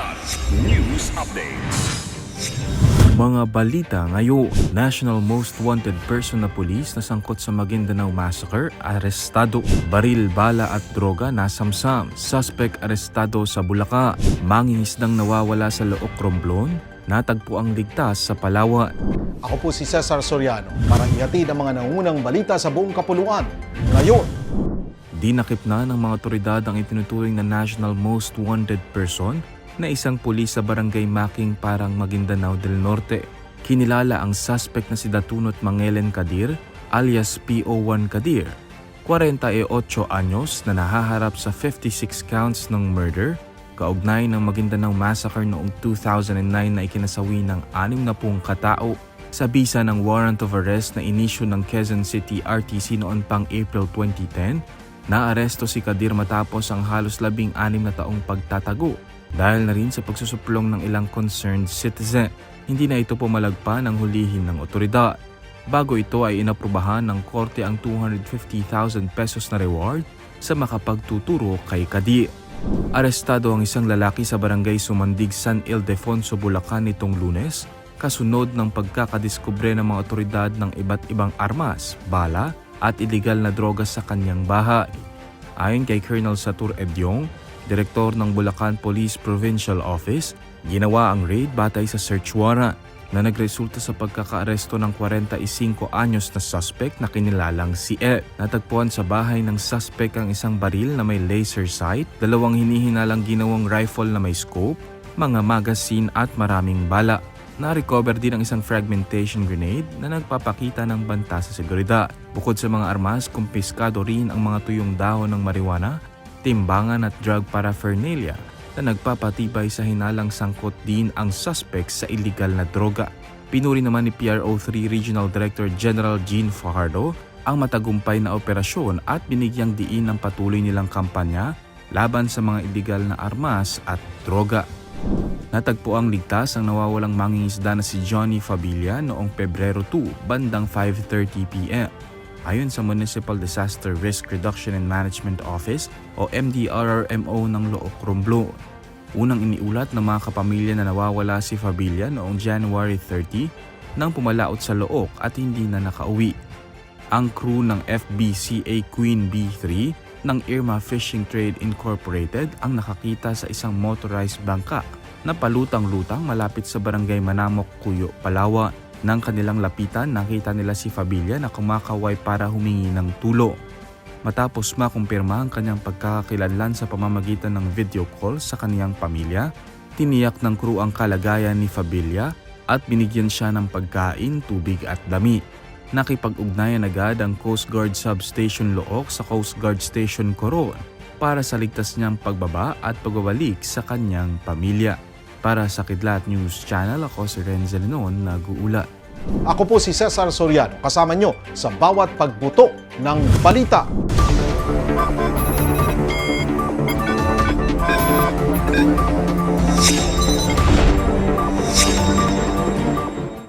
Kilat News Updates. Mga balita ngayon, National Most Wanted Person na pulis na sangkot sa Maguindanao Massacre, arestado. Baril, bala at droga nasamsam. Suspect arestado sa Bulaca. Mangingisdang nawawala sa Look Romblon. Natagpo ang ligtas sa Palawan. Ako po si Cesar Soriano para ihatid ang mga nangungunang balita sa buong kapuluan. Ngayon, Dinakip na ng mga otoridad ang itinuturing na National Most Wanted Person na isang pulis sa barangay Making Parang Maguindanao del Norte. Kinilala ang suspect na si Datunot Mangelen Kadir alias PO1 Kadir, 48 anyos na nahaharap sa 56 counts ng murder, kaugnay ng Maguindanao Massacre noong 2009 na ikinasawi ng 60 katao sa bisa ng warrant of arrest na inisyu ng Quezon City RTC noon pang April 2010, naaresto si Kadir matapos ang halos labing anim na taong pagtatago dahil na rin sa pagsusuplong ng ilang concerned citizen. Hindi na ito pumalagpa ng hulihin ng otoridad. Bago ito ay inaprubahan ng korte ang 250,000 pesos na reward sa makapagtuturo kay Kadir. Arestado ang isang lalaki sa barangay Sumandig, San Ildefonso, Bulacan nitong lunes kasunod ng pagkakadiskubre ng mga otoridad ng iba't ibang armas, bala at iligal na droga sa kanyang bahay. Ayon kay Colonel Satur Edyong, direktor ng Bulacan Police Provincial Office, ginawa ang raid batay sa search warrant na nagresulta sa pagkakaaresto ng 45 anyos na suspect na kinilalang si Ed. Natagpuan sa bahay ng suspect ang isang baril na may laser sight, dalawang hinihinalang ginawang rifle na may scope, mga magazine at maraming bala. Na-recover din ang isang fragmentation grenade na nagpapakita ng banta sa seguridad. Bukod sa mga armas, kumpiskado rin ang mga tuyong dahon ng marijuana, timbangan at drug paraphernalia na nagpapatibay sa hinalang sangkot din ang suspect sa illegal na droga. Pinuri naman ni PRO3 Regional Director General Gene Fajardo ang matagumpay na operasyon at binigyang diin ng patuloy nilang kampanya laban sa mga illegal na armas at droga. Natagpo ang ligtas ang nawawalang mangingisda na si Johnny Fabilla noong Pebrero 2 bandang 5.30pm. Ayon sa Municipal Disaster Risk Reduction and Management Office o MDRRMO ng Look Romblon. Unang iniulat ng mga kapamilya na nawawala si Fabilla noong January 30 nang pumalaot sa Look at hindi na nakauwi. Ang crew ng FBCA Queen B3 ng Irma Fishing Trade Incorporated ang nakakita sa isang motorized bangka na palutang-lutang malapit sa barangay Manamok, Cuyo, Palawan. Nang kanilang lapitan, nakita nila si Fabilla na kumakaway para humingi ng tulong. Matapos makumpirma ang kanyang pagkakakilanlan sa pamamagitan ng video call sa kaniyang pamilya, tiniyak ng crew ang kalagayan ni Fabilla at binigyan siya ng pagkain, tubig at damit. Nakipag-ugnayan agad ang Coast Guard Substation Look sa Coast Guard Station Coron para sa ligtas niyang pagbaba at pagbabalik sa kanyang pamilya. Para sa Kidlat News Channel, ako si Renzel Lenon, nag-uulat. ako po si Cesar Soriano kasama nyo sa bawat pagbuto ng balita.